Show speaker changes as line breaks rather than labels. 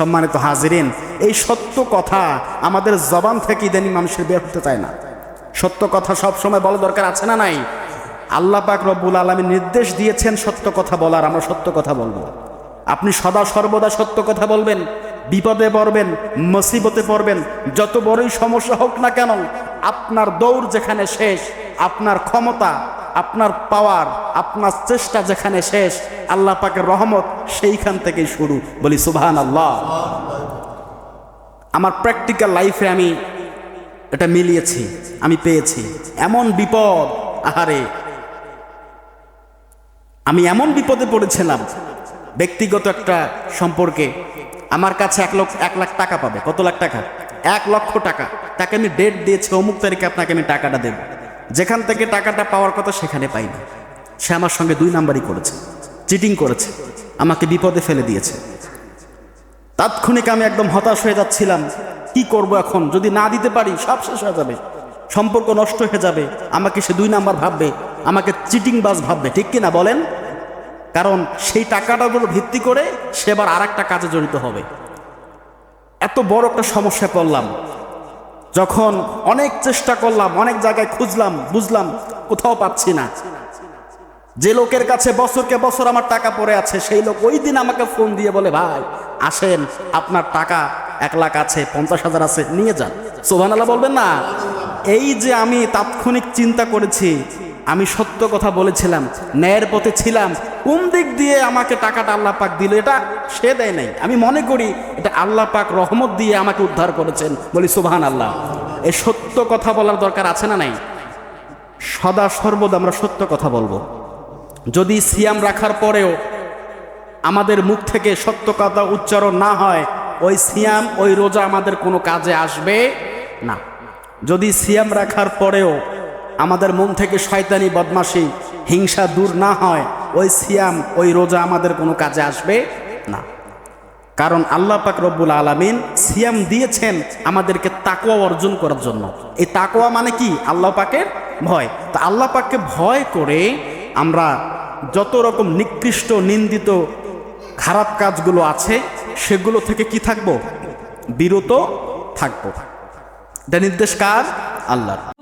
সম্মানিত হাজিরিন, এই সত্য কথা আমাদের জবান থেকে ইদানি মানুষের বের হতে চায় না। সত্য কথা সব সময় বলা দরকার আছে না নাই? আল্লাহ পাক রব্বুল আলমী নির্দেশ দিয়েছেন সত্য কথা বলার, আমরা সত্য কথা বলব। আপনি সদা সর্বদা সত্য কথা বলবেন, বিপদে পড়বেন, মসিবতে পড়বেন, যত বড়ই সমস্যা হোক না কেন আপনার দৌড় যেখানে শেষ, আপনার ক্ষমতা, আপনার পাওয়ার আপনার চেষ্টা যেখানে শেষ, আল্লাহ পাকের রহমত সেইখান থেকেই শুরু। বলি সুবহান আল্লাহ আমার প্র্যাকটিক্যাল লাইফে আমি এটা মিলিয়েছি, আমি পেয়েছি। এমন বিপদ, আহারে, আমি এমন বিপদে পড়েছিলাম, ব্যক্তিগত একটা সম্পর্কে। আমার কাছে এক লক্ষ, এক লাখ টাকা পাবে। কত লাখ টাকা? এক লক্ষ টাকা। তাকে আমি ডেট দিয়েছি, অমুক তারিখে আপনাকে আমি টাকাটা দেব। যেখান থেকে টাকাটা পাওয়ার কথা সেখানে পাইনি সে আমার সঙ্গে দুই নাম্বারই করেছে চিটিং করেছে, আমাকে বিপদে ফেলে দিয়েছে। তাৎক্ষণিক আমি একদম হতাশ হয়ে যাচ্ছিলাম, কি করব এখন? যদি না দিতে পারি, সব শেষ হয়ে যাবে। সম্পর্ক নষ্ট হয়ে যাবে। আমাকে সে দুই নাম্বার ভাববে, আমাকে চিটিং বাস ভাববে, ঠিক কি না বলেন? কারণ সেই টাকাটার উপর ভিত্তি করে সে এবার আর একটা কাজে জড়িত হবে। এত বড় একটা সমস্যা পড়লাম যখন অনেক চেষ্টা করলাম, অনেক জায়গায় খুঁজলাম, বুঝলাম, কোথাও পাচ্ছি না। যে লোকের কাছে বছরকে বছর আমার টাকা পড়ে আছে, সেই লোক ওই দিন আমাকে ফোন দিয়ে বলে, ভাই, আসেন, আপনার টাকা এক লাখ আছে, পঞ্চাশ হাজার আছে, নিয়ে যান। সোভান আল্লাহ বলবেন না। এই যে আমি তাৎক্ষণিক চিন্তা করেছি আমি সত্য কথা বলেছিলাম, ন্যায়ের পথে ছিলাম। কোন দিক দিয়ে আমাকে টাকাটা আল্লাহ পাক দিল, এটা সে দেয় নাই। আমি মনে করি এটা আল্লাহ পাক রহমত দিয়ে আমাকে উদ্ধার করেছেন। বলি সুবহান আল্লাহ এই সত্য কথা বলার দরকার আছে না নাই? সদা সর্বদা আমরা সত্য কথা বলব। যদি সিয়াম রাখার পরেও আমাদের মুখ থেকে সত্য কথা উচ্চারণ না হয়, ওই সিয়াম, ওই রোজা আমাদের কোনো কাজে আসবে না। যদি সিয়াম রাখার পরেও আমাদের মন থেকে শয়তানি বদমাশি, হিংসা দূর না হয়, ওই সিয়াম, ওই রোজা আমাদের কোনো কাজে আসবে না। কারণ আল্লাহ পাক রব্বুল আলমিন সিয়াম দিয়েছেন আমাদেরকে তাকোয়া অর্জন করার জন্য। এই তাকোয়া মানে কি? আল্লাহ পাকের ভয়। তা আল্লাহ পাককে ভয় করে আমরা যত রকম নিকৃষ্ট, নিন্দিত, খারাপ কাজগুলো আছে, সেগুলো থেকে কি থাকব? বিরত থাকব। এটা নির্দেশ কার? আল্লাহর।